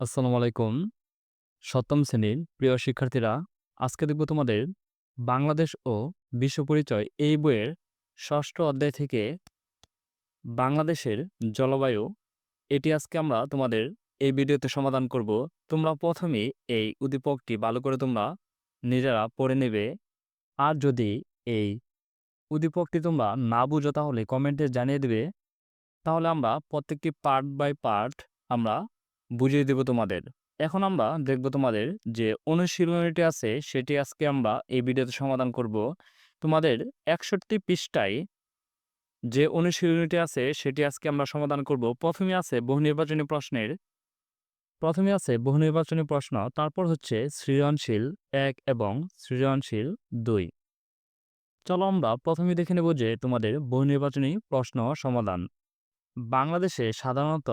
আসসালামু আলাইকুম। সপ্তম শ্রেণির প্রিয় শিক্ষার্থীরা, আজকে দেখব তোমাদের বাংলাদেশ ও বিশ্ব পরিচয় এই বইয়ের ষষ্ঠ অধ্যায় থেকে বাংলাদেশের জলবায়ু এটি আজকে আমরা তোমাদের এই ভিডিওতে সমাধান করব। তোমরা প্রথমে এই উদ্দীপকটি ভালো করে তোমরা নিজেরা পড়ে নেবে। আর যদি এই উদ্দীপকটি তোমরা না বুঝো তাহলে কমেন্টে জানিয়ে দেবে। তাহলে আমরা প্রত্যেকটি পার্ট বাই পার্ট আমরা বুঝিয়ে দেব তোমাদের। এখন আমরা দেখব তোমাদের যে অনুশীলনীটি আছে সেটি আজকে আমরা এই ভিডিওতে সমাধান করব। তোমাদের ৬১ পৃষ্ঠায় যে অনুশীলনীটি আছে সেটি আজকে আমরা সমাধান করব। প্রথমে আছে বহু নির্বাচনী প্রশ্নের প্রথমে আছে বহু নির্বাচনী প্রশ্ন, তারপর হচ্ছে সৃজনশীল এক এবং সৃজনশীল দুই চলো আমরা প্রথমে দেখে নেব যে তোমাদের বহু নির্বাচনী প্রশ্ন সমাধান। বাংলাদেশে সাধারণত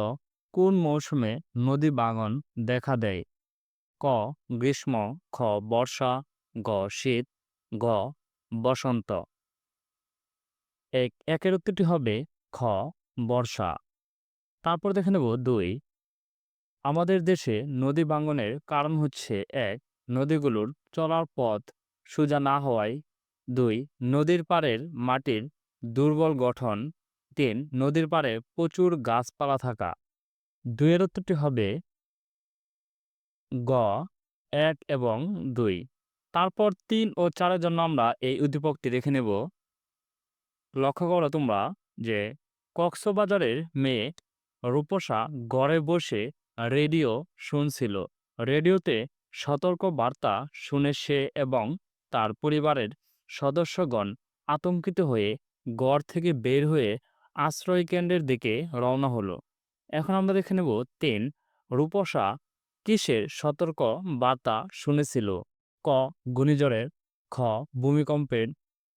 কোন মৌসুমে নদী ভাঙন দেখা দেয়? ক. গ্রীষ্ম, খ. বর্ষা, গ. শীত, গ. বসন্ত। এক একের উত্তরটি হবে খ. বর্ষা। তারপর দেখে নেব দুই আমাদের দেশে নদী ভাঙনের কারণ হচ্ছে এক নদীগুলোর চলার পথ সোজা না হওয়ায় দুই নদীর পাড়ের মাটির দুর্বল গঠন তিন নদীর পাড়ে প্রচুর গাছপালা থাকা দুইয়ের উত্তরটি হবে গ, এক এবং দুই। তারপর তিন ও চারের জন্য আমরা এই উদ্দীপকটি দেখে নেব। লক্ষ্য করো তোমরা যে কক্সবাজারের মেয়ে রূপসা ঘরে বসে রেডিও শুনছিল। রেডিওতে সতর্ক বার্তা শুনে সে এবং তার পরিবারের সদস্যগণ আতঙ্কিত হয়ে ঘর থেকে বের হয়ে আশ্রয় কেন্দ্রের দিকে রওনা হলো। এখন আমরা দেখে নেব তিন, রূপসা কিসের সতর্ক বার্তা শুনেছিল? ক, ঘূর্ণিঝড়ের, খ, ভূমিকম্পের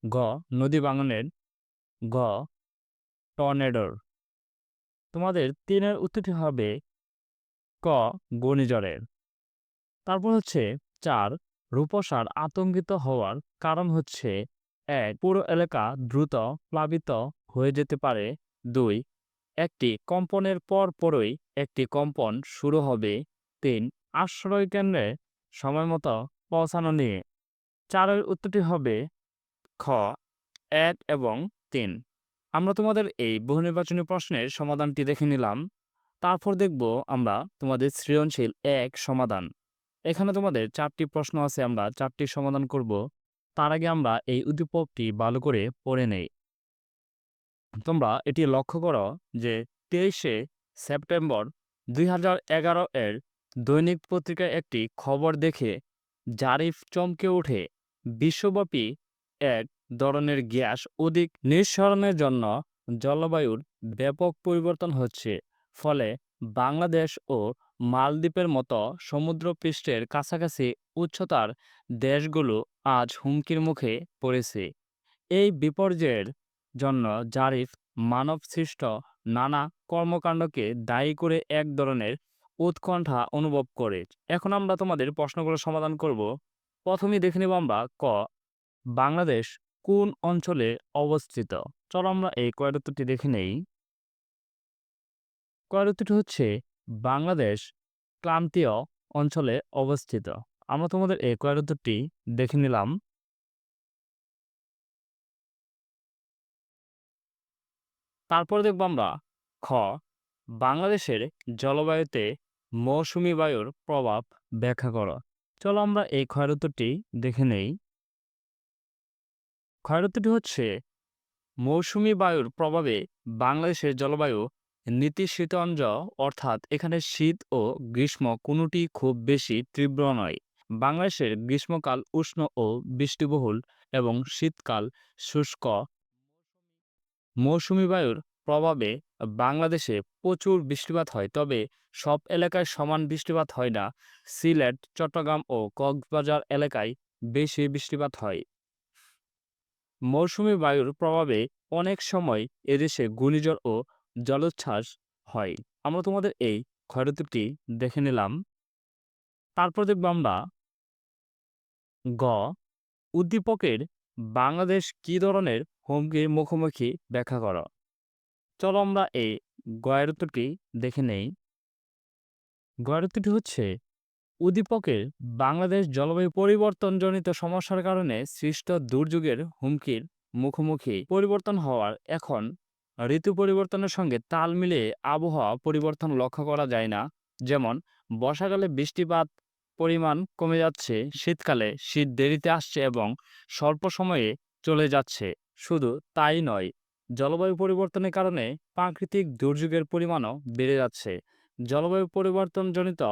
গ নদী বাঙনের গ টর্নেডোর। তোমাদের তিনের উত্তরটি হবে ক, ঘূর্ণিঝড়ের। তারপর হচ্ছে চার, রূপসার আতঙ্কিত হওয়ার কারণ হচ্ছে, এক, পুরো এলাকা দ্রুত প্লাবিত হয়ে যেতে পারে। দুই একটি কম্পনের পর পরই একটি কম্পন শুরু হবে তিন আশ্রয় কেন্দ্রে সময় মতো পৌঁছানো নিয়ে। চারের উত্তরটি হবে খ, এক এবং তিন। আমরা তোমাদের এই বহু নির্বাচনী প্রশ্নের সমাধানটি দেখে নিলাম। তারপর দেখব আমরা তোমাদের সৃজনশীল এক সমাধান। এখানে তোমাদের চারটি প্রশ্ন আছে, আমরা চারটি সমাধান করব। তার আগে আমরা এই উদ্দীপকটি ভালো করে পড়ে নেই। তোমরা এটি লক্ষ্য করো যে তেইশে সেপ্টেম্বর দুই হাজার এগারো এর দৈনিক পত্রিকায় একটি খবর দেখে জারিফ চমকে ওঠে। বিশ্বব্যাপী এক ধরনের গ্যাস অধিক নিঃসরণের জন্য জলবায়ুর ব্যাপক পরিবর্তন হচ্ছে, ফলে বাংলাদেশ ও মালদ্বীপের মতো সমুদ্রপৃষ্ঠের কাছাকাছি উচ্চতার দেশগুলো আজ হুমকির মুখে পড়েছে। এই বিপর্যয়ের জন্য জারিফ মানবসৃষ্ট নানা কর্মকাণ্ডকে দায়ী করে এক ধরনের উৎকণ্ঠা অনুভব করে। এখন আমরা তোমাদের প্রশ্নগুলো সমাধান করব। প্রথমেই দেখে নেব আমরা ক, বাংলাদেশ কোন অঞ্চলে অবস্থিত? চলো আমরা এই কয়ের উত্তরটি দেখে নেই। কয়ের উত্তরটি হচ্ছে বাংলাদেশ ক্রান্তীয় অঞ্চলে অবস্থিত। আমরা তোমাদের এই কয়ের উত্তরটি দেখে নিলাম। তারপর দেখব আমরা খ, বাংলাদেশের জলবায়ুতে মৌসুমি বায়ুর প্রভাব ব্যাখ্যা করো। চলো আমরা এই ক্ষয়ের উত্তরটি দেখে নেই। ক্ষয়ের উত্তরটি হচ্ছে, মৌসুমি বায়ুর প্রভাবে বাংলাদেশের জলবায়ু নীতিশীতঞ্জ অর্থাৎ এখানে শীত ও গ্রীষ্ম কোনোটি খুব বেশি তীব্র নয়। বাংলাদেশের গ্রীষ্মকাল উষ্ণ ও বৃষ্টিবহুল এবং শীতকাল শুষ্ক মৌসুমি বায়ুর প্রভাবে বাংলাদেশে প্রচুর বৃষ্টিপাত হয়, তবে সব এলাকায় সমান বৃষ্টিপাত হয় না। সিলেট, চট্টগ্রাম ও কক্সবাজার এলাকায় বেশি বৃষ্টিপাত হয়। মৌসুমি বায়ুর প্রভাবে অনেক সময় এদেশে ঘূর্ণিঝড় ও জলোচ্ছ্বাস হয়। আমরা তোমাদের এই ক্ষয়ক্ষতিটি দেখে নিলাম। তারপর দেখব আমরা গ. উদ্দীপকের বাংলাদেশ কি ধরনের হুমকির মুখোমুখি ব্যাখ্যা করো? চলো আমরা এই গয়ের দেখে নেই। গয়ের হচ্ছে, উদ্দীপকের বাংলাদেশ জলবায়ু পরিবর্তনজনিত সমস্যার কারণে সৃষ্ট দুর্যোগের হুমকির মুখোমুখি পরিবর্তন হওয়ার এখন ঋতু পরিবর্তনের সঙ্গে তাল মিলিয়ে আবহাওয়া পরিবর্তন লক্ষ্য করা যায় না। যেমন, বর্ষাকালে বৃষ্টিপাত পরিমাণ কমে যাচ্ছে, শীতকালে শীত দেরিতে আসছে এবং স্বল্প সময়ে চলে যাচ্ছে। শুধু তাই নয়, জলবায়ু পরিবর্তনের কারণে প্রাকৃতিক দুর্যোগের পরিমাণও বেড়ে যাচ্ছে। জলবায়ু পরিবর্তনজনিত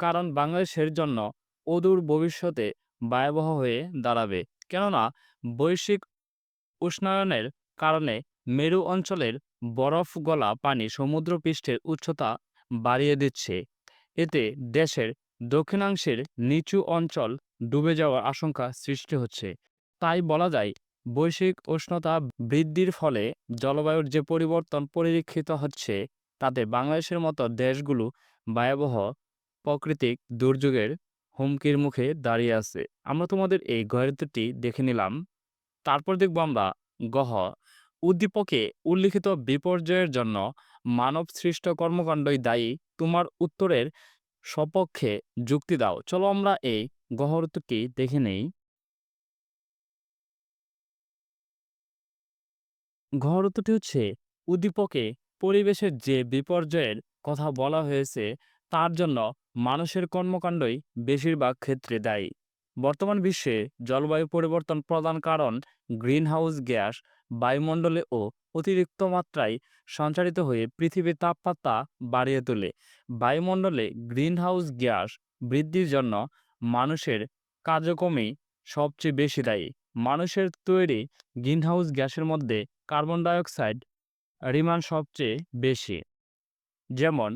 কারণ বাংলাদেশের জন্য অদূর ভবিষ্যতে ভয়াবহ হয়ে দাঁড়াবে। কেননা, বৈশ্বিক উষ্ণায়নের কারণে মেরু অঞ্চলের বরফ গলা পানি সমুদ্রপৃষ্ঠের উচ্চতা বাড়িয়ে দিচ্ছে। এতে দেশের দক্ষিণাংশের নিচু অঞ্চল ডুবে যাওয়ার আশঙ্কা সৃষ্টি হচ্ছে। তাই বলা যায়, বৈশ্বিক উষ্ণতা বৃদ্ধির ফলে জলবায়ুর যে পরিবর্তন পরিলক্ষিত হচ্ছে, তাতে বাংলাদেশের মতো দেশগুলো ভয়াবহ প্রাকৃতিক দুর্যোগের হুমকির মুখে দাঁড়িয়ে আছে। আমরা তোমাদের এই গহিরতিটি দেখে নিলাম। তারপর দেখব আমরা গহ উদ্দীপকে উল্লিখিত বিপর্যয়ের জন্য মানব সৃষ্ট কর্মকাণ্ডই দায়ী। তোমার উত্তরের সপক্ষে যুক্তি দাও। চলো আমরা এই গহর উত্তরটি দেখে নেই। গহর উত্তরটি হচ্ছে উদ্দীপকে পরিবেশের যে বিপর্যয়ের কথা বলা হয়েছে, তার জন্য মানুষের কর্মকাণ্ডই বেশিরভাগ ক্ষেত্রে দায়ী। বর্তমান বিশ্বে জলবায়ু পরিবর্তন প্রধান কারণ গ্রিনহাউস গ্যাস বায়ুমণ্ডলে ও অতিরিক্ত মাত্রায় সঞ্চারিত হয়ে পৃথিবীর তাপমাত্রা বাড়িয়ে তোলে। বায়ুমণ্ডলে গ্রিনহাউস গ্যাস বৃদ্ধির জন্য মানুষের কার্যক্রমেই সবচেয়ে বেশি দায়ী। মানুষের তৈরি গ্রিনহাউস গ্যাসের মধ্যে কার্বন ডাইঅক্সাইড পরিমাণ সবচেয়ে বেশি। যেমন,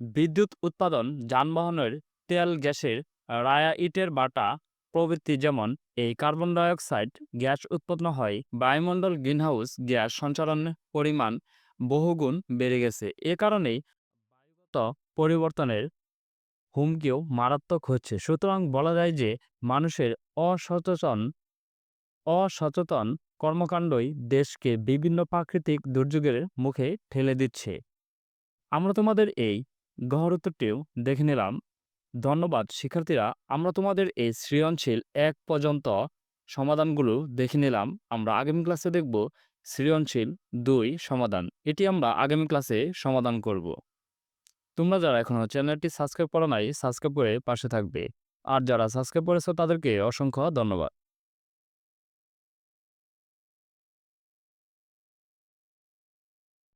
বিদ্যুৎ উৎপাদন যানবাহনের তেল গ্যাসের রায়া ইটের বাটা প্রভৃতি যেমন এই কার্বন ডাইঅক্সাইড গ্যাস উৎপন্ন হয়। বায়ুমণ্ডল গ্রিনহাউস গ্যাস সঞ্চালনের পরিমাণ বহুগুণ বেড়ে গেছে। এ কারণেই বায়ুগত পরিবর্তনের হুমকিও মারাত্মক হচ্ছে। সুতরাং বলা যায় যে, মানুষের অসচেতন অসচেতন কর্মকাণ্ডই দেশকে বিভিন্ন প্রাকৃতিক দুর্যোগের মুখে ঠেলে দিচ্ছে। আমরা তোমাদের এই গহর উত্তরটিও দেখে নিলাম। ধন্যবাদ, শিক্ষার্থীরা। আমরা তোমাদের এই সৃজনশীল এক পর্যন্ত সমাধানগুলো দেখে নিলাম। আমরা আগামী ক্লাসে দেখব সৃজনশীল দুই সমাধান। এটি আমরা আগামী ক্লাসে সমাধান করব। তোমরা যারা এখনও চ্যানেলটি সাবস্ক্রাইব করা নাই, সাবস্ক্রাইব করে পাশে থাকবে। আর যারা সাবস্ক্রাইব করেছ তাদেরকে অসংখ্য ধন্যবাদ।